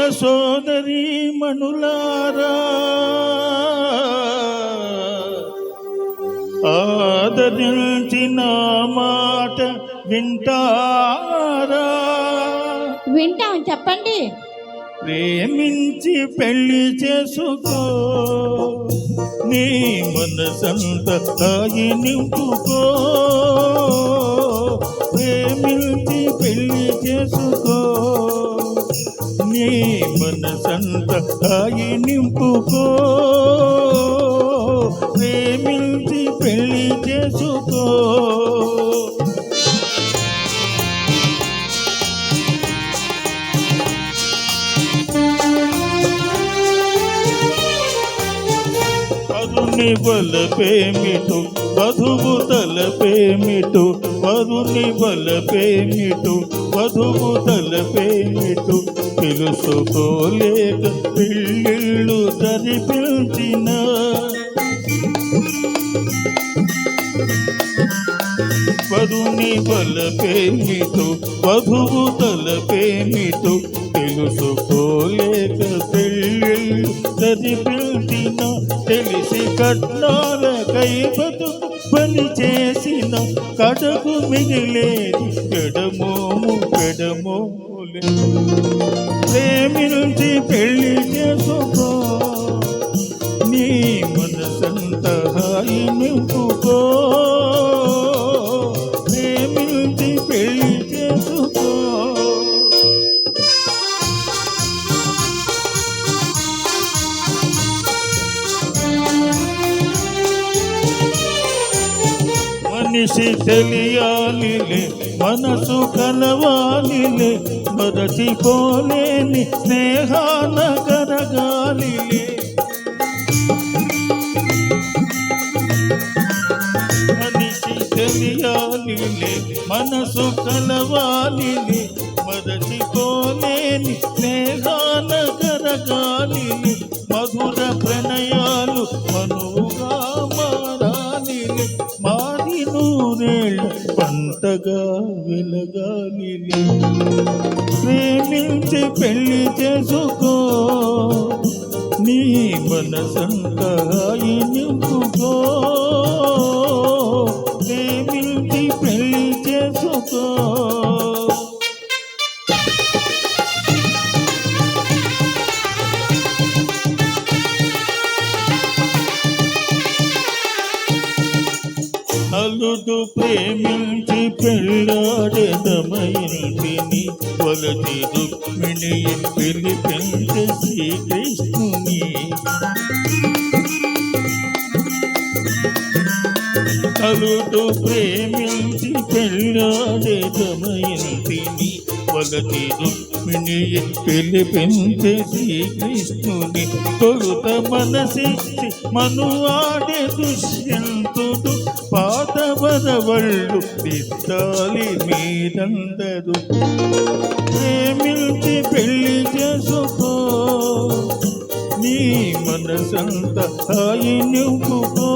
సోదర సోదరి మణులారా ఆదరించిన మాట వింటారా? వింటాం చెప్పండి. ప్రేమించి పెళ్ళి చేసుకో నీ మనసంత తాగి నింపుకో. మనసంత తాగి నింపుకో. ప్రేమించి పెళ్ళి చేసుకో. వరుని బలపేమిటు వధువు తలపేమిటు వరుని బలపేమిటు వధువు తలపేమిటు తెలుసుకోలేక పెళ్ళిళ్ళు జరిపించిన. వరుని బలపేమిటు వధువు తలపేమిటు తెలుసుకోలేక పిల్లిళ్ళు చదివిన తెలిసి కట్నాల కైపతు కడకు మిగిలేది పెడమోము పెడమోలే ప్రేమి నుంచి పెళ్ళి చేసు మనిషి తెలియాలిలే మనసు కలవాలిలే మరచిపోలేని స్నేహాన కరగాలిలే మనిషి తెలియాలిలే మనసు కలవాలిలే మరచిపోలేని స్నేహాన కరగాలిలే మధుర ప్రణయాలు పంటగా వెలగాలిలే ప్రేమించి పెళ్ళి చేసుకో. నీ మనసంతా నింపుకో. ప్రేమించి పెళ్ళి చేసుకో. అల్లుడు ప్రేమించి పెళ్ళాడెదమైంటిని వలచి రుక్మిణి పిలిపించే శ్రీకృష్ణుని. అల్లుడు ప్రేమించి పెళ్ళాడెదమైంటిని వలచి రుక్మిణి పిలిపించే శ్రీకృష్ణుని తొలుత మనసిచ్చి మనువాడే దుష్యంతుడు పాదవరవళ్ళు తిత్తాలి మీరందరూ. ప్రేమించి పెళ్ళి చేసుకో నీ మనసంత హాయి నింపుకో